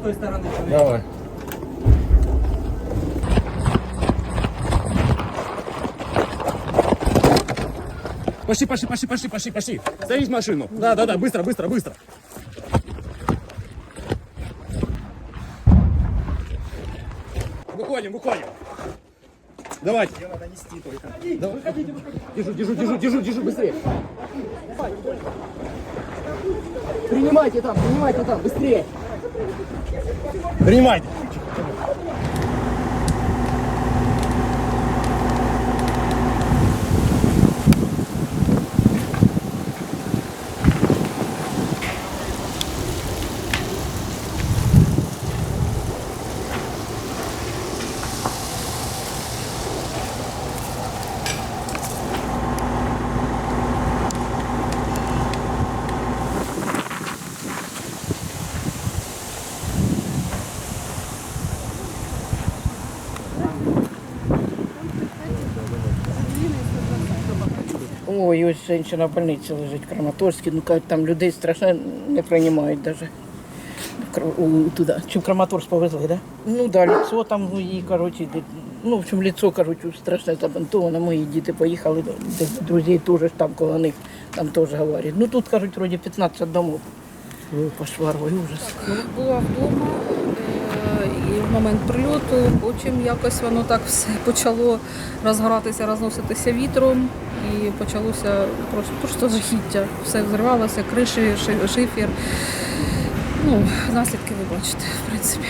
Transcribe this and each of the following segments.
той стороны. Давай. Пошли, пошли, пошли, пошли, пошли, пошли. Садись в машину. Да, да, да, быстро, быстро, быстро. Выходим, выходим. Давайте. Ее надо нести только. Давай. Выходите, выходите. Держу, держу, держу, держу, держу, быстрее. Принимайте там, принимайте там, быстрее. Принимайте. Ой, ось жінка в больниці лежить в Краматорській. Ну кажуть, там людей страшно не приймають навіть. Туди. Чи в Краматорськ повезли, да? Ну да, лицо там ну, її, коротше, де- ну, в общем, лицо, коротше, страшне забинтоване. Мої діти поїхали, друзів теж там коло них, там теж говорять. Ну тут, кажуть, вроді 15 домов. Ой, Пошвар, ужас. Ну, була вдома е, і в момент прильоту, потім якось воно так все почало розгоратися, розноситися вітром і почалося просто, просто жахіття. Все взривалося, криші, ши- шифер. Ну, наслідки ви бачите, в принципі.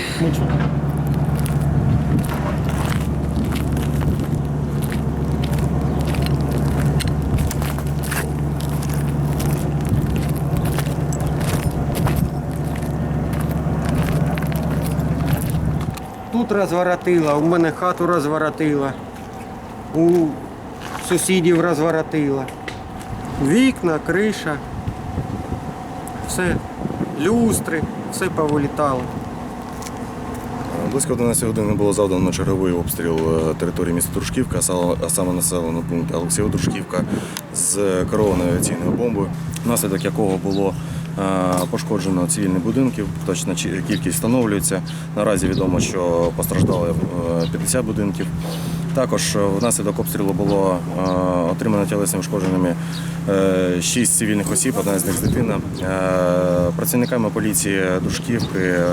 Тут розворотила, у мене хату розворотила, у сусідів розворотила. Вікна, криша, все, люстри, все повилітало. Близько 11 години було завдано черговий обстріл е, території міста Дружківка, а саме- населеного пункту Олексієва Дружківка з керованою авіаційною бомбою, внаслідок якого було пошкоджено цивільні будинки. Точна кількість встановлюється. Наразі відомо, що постраждали е, 50 будинків. Також е, внаслідок обстрілу було е, отримано тілесними ушкодженнями 6 цивільних осіб, одна з них дитина. Е, Працівниками поліції Дружківки е,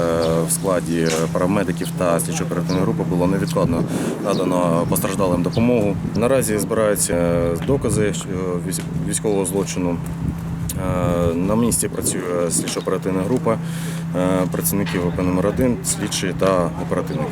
в складі парамедиків та слідчо-оперативної групи було невідкладно надано постраждалим допомогу. Наразі збираються е, докази е, військового злочину. Е, На місці працює слідчо-оперативна група, е, працівників ОП номер 1 слідчі та оперативники.